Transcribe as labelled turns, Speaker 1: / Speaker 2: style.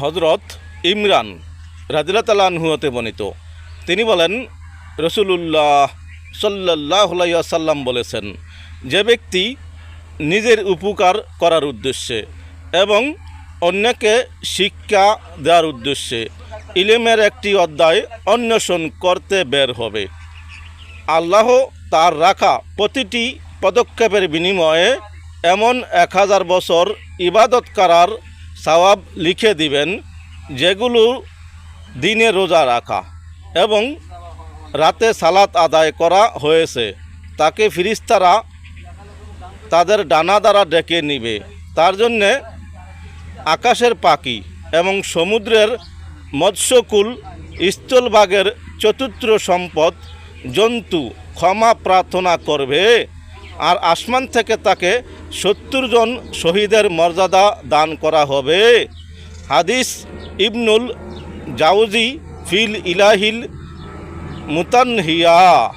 Speaker 1: হজরত ইমরান রাজিলাতালাহু হতে বর্ণিত। তিনি বলেন, রসুলুল্লাহ সাল্লাহ সাল্লাম বলেছেন, যে ব্যক্তি নিজের উপকার করার উদ্দেশ্যে এবং অন্যকে শিক্ষা দেওয়ার উদ্দেশ্যে ইলেমের একটি অধ্যায় অন্বেষণ করতে বের হবে। আল্লাহ তার রাখা প্রতিটি পদক্ষেপের বিনিময়ে এমন এক হাজার বছর ইবাদত করার সওয়াব লিখে দিবেন যেগুলো দিনে রোজা রাখা এবং রাতে সালাত আদায় করা হয়েছে। তাকে ফিরিস্তারা তাদের ডানা দ্বারা ডেকে নিবে। তার জন্যে আকাশের পাখি এবং সমুদ্রের মৎস্যকুল স্থলভাগের চতুর্থ সম্পদ, জন্তু ক্ষমা প্রার্থনা করবে। আর আসমান থেকে তাকে সত্তর জন শহীদের মর্যাদা দান করা হবে। হাদিস ইবনুল জাউজি ফিল ইলাহিল মুতানহিয়া।